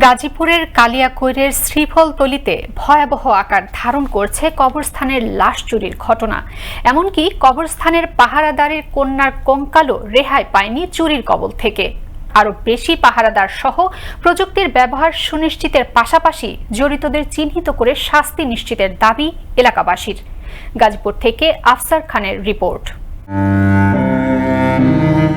গাজীপুরের কালিয়াকৈরের শ্রীফলতলিতে ভয়াবহ আকার ধারণ করছে কবরস্থানের লাশ চুরির ঘটনা। এমনকি কবরস্থানের পাহারাদারের কন্যার কঙ্কালও রেহাই পায়নি চুরির কবল থেকে। আরও বেশি পাহারাদার সহ প্রযুক্তির ব্যবহার সুনিশ্চিতের পাশাপাশি জড়িতদের চিহ্নিত করে শাস্তি নিশ্চিতের দাবি এলাকাবাসীর। গাজীপুর থেকে আফসার খানের রিপোর্ট।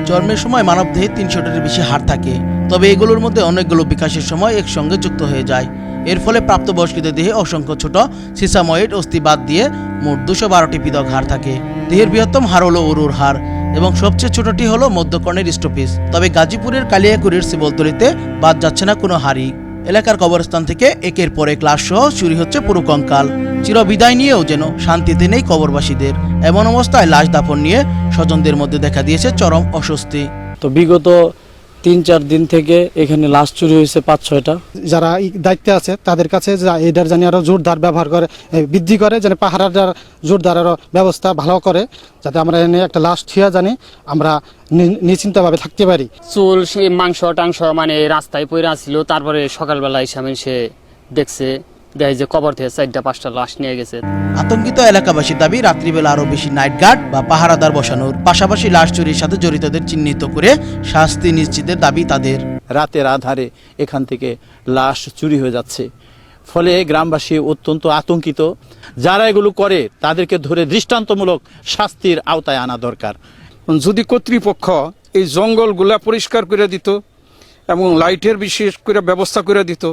জন্মের সময় মানবদেহে তিনশোটার বেশি হাড় থাকে। তবে এগুলোর মধ্যে অনেকগুলো বিকাশের সময় একসঙ্গে যুক্ত হয়ে যায়। এর ফলে প্রাপ্তবয়স্কদের দেহে অসংখ্য ছোট সিসাময়েড অস্থি বাদ দিয়ে মোট দুশো বারোটি পৃথক হাড় থাকে। দেহের বৃহত্তম হাড় হলো অরুর হাড় এবং সবচেয়ে ছোটটি হলো মধ্যকর্ণের স্টপিস তবে গাজীপুরের কালিয়াকুড়ির শিবলতলিতে বাদ যাচ্ছে না কোনো হাড়ি। এলাকার কবরস্থান থেকে একের পর এক লাশ সহ চুরি হচ্ছে পুরো কঙ্কাল। চিরবিদায় নিয়েও যেন শান্তিতে নেই কবরবাসীদের। এমন অবস্থায় লাশ দাফন নিয়ে স্বজনদের মধ্যে দেখা দিয়েছে চরম অস্বস্তি। তো বিগত তিন চার দিন থেকে এখানে লাশ চুরি হয়েছে পাঁচ ছয়টা। যারা দায়িত্বে আছে তাদের কাছে যা- এটার জানি আরও জোরদার ব্যবহার করে বৃদ্ধি করে যেন পাহারাটার জোরদার আরও ব্যবস্থা ভালো করে যাতে আমরা এনে একটা লাশ থিয়া জানি আমরা নি- নিশ্চিন্তভাবে থাকতে পারি। চুল সে মাংস টাংস মানে রাস্তায় পড়ে আসছিল তারপরে সকালবেলা এসে সে দেখছে দেখে যে কবর থেকে চারটা পাঁচটা লাশ নিয়ে গেছে। আতঙ্কিত এলাকাবাসীর দাবি রাত্রিবেলা আরও বেশি নাইট গার্ড বা পাহারাদার বসানোর পাশাপাশি লাশ চুরির সাথে জড়িতদের চিহ্নিত করে শাস্তি নিশ্চিতের দাবি তাদের। রাতের আধারে এখান থেকে লাশ চুরি হয়ে যাচ্ছে। ফলে গ্রামবাসী অত্যন্ত আতঙ্কিত। যারা এগুলো করে তাদেরকে ধরে দৃষ্টান্তমূলক শাস্তির আওতায় আনা দরকার। যদি কর্তৃপক্ষ এই জঙ্গলগুলা পরিষ্কার করে দিত এবং লাইটের বিশেষ করে ব্যবস্থা করে দিত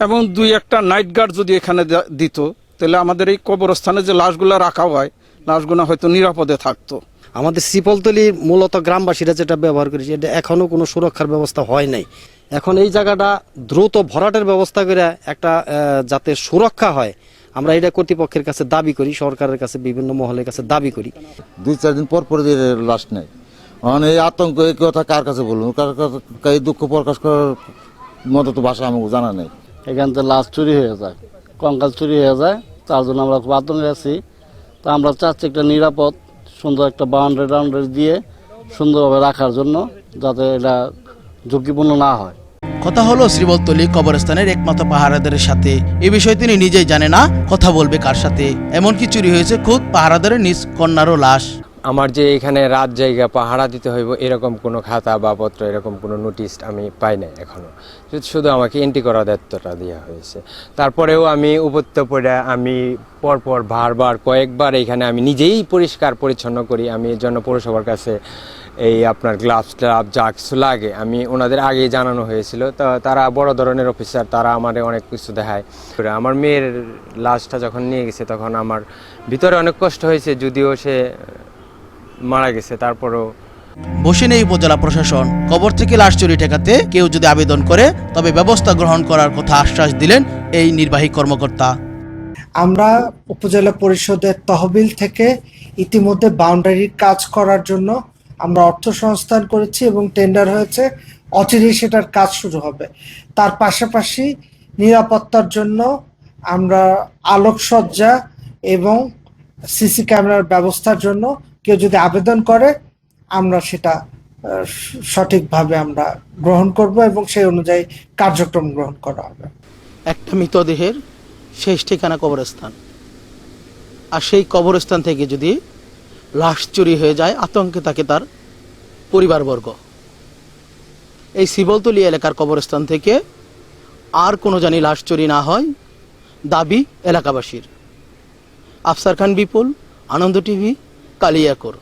এবং দুই একটা নাইট গার্ড যদি এখানে দে- দিত তাহলে আমাদের এই কবরস্থানে যে লাশগুলো রাখা হয় লাশগুলো হয়তো নিরাপদে থাকতো। আমাদের সিপলতলি মূলত গ্রামবাসীরা যেটা ব্যবহার করেছে এটা এখনও কোনো সুরক্ষার ব্যবস্থা হয় নাই। এখন এই জায়গাটা দ্রুত ভরাটের ব্যবস্থা করে একটা যাতে সুরক্ষা হয় আমরা এটা কর্তৃপক্ষের কাছে দাবি করি সরকারের কাছে বিভিন্ন মহলের কাছে দাবি করি। দুই চার দিন পর পর লাশ নেই এখন এই আতঙ্ক এই কথা কার কাছে বলুন কার কাছে দুঃখ প্রকাশ করার মতো তো ভাষা আমাকে জানা নেই। এখান থেকে লাশ চুরি হয়ে যায়, কঙ্কাল চুরি হয়ে যায়, তার জন্য আমরা খুব আতঙ্কে আছি। তো আমরা চাচ্ছি একটা নিরাপদ, সুন্দর একটা বাউন্ডারি টাউন্ডারি দিয়ে সুন্দরভাবে রাখার জন্য যাতে এটা ঝুঁকিপূর্ণ না হয়। কথা হলো শ্রীবলতলি কবরস্থানের একমাত্র পাহারাদারের সাথে। এ বিষয়ে তিনি নিজেই জানে না, কথা বলবে কার সাথে। এমনকি চুরি হয়েছে খুদ পাহারাদারের নিজ কন্যারও লাশ। আমার যে এখানে রাত জায়গা পাহারা দিতে হইব, এরকম কোনো খাতা বা পত্র, এরকম কোনো নোটিশ আমি পাই নাই এখনও শুধু- আমাকে এন্ট্রি করা দায়িত্বটা দেওয়া হয়েছে। তারপরেও আমি উপত্য পড়ে, আমি পরপর বারবার কয়েকবার এখানে আমি নিজেই পরিষ্কার পরিচ্ছন্ন করি। আমি এর জন্য পৌরসভার কাছে এই আপনার গ্লাভস ট্লাভ যা কিছু লাগে। আমি ওনাদের আগে জানানো হয়েছিল। তো তারা বড় ধরনের অফিসার তারা আমার অনেক কিছু দেখায়। আমার মেয়ের লাশটা যখন নিয়ে গেছে, তখন আমার ভিতরে অনেক কষ্ট হয়েছে। যদিও সে মারা গেছে তারপরও বসে নেই উপজেলা প্রশাসন। কবর থেকে লাশ চুরি ঠেকাতে কেউ যদি আবেদন করে তবে ব্যবস্থা গ্রহণ করার কথা আশ্বাস দিলেন এই নির্বাহী কর্মকর্তা। আমরা উপজেলা পরিষদের তহবিল থেকে ইতিমধ্যে বাউন্ডারির কাজ করার জন্য আমরা অর্থ সংস্থান করেছি এবং টেন্ডার হয়েছে অচিরেই সেটার কাজ শুরু হবে। তার পাশাপাশি নিরাপত্তার জন্য আমরা আলোকসজ্জা এবং সিসি ক্যামেরার ব্যবস্থার জন্য কেউ যদি আবেদন করে, আমরা সেটা সঠিকভাবে আমরা গ্রহণ করব এবং সেই অনুযায়ী কার্যক্রম গ্রহণ করা হবে। একটা মৃতদেহের শেষ ঠিকানা কবরস্থান। আর সেই কবরস্থান থেকে যদি লাশ চুরি হয়ে যায়, আতঙ্কে থাকে তার পরিবারবর্গ। এই শিবলতলি এলাকার কবরস্থান থেকে আর কোনো জানি লাশ চুরি না হয়, দাবি এলাকাবাসীর। আফসার খান বিপুল, আনন্দ টিভি কালিয়াকোর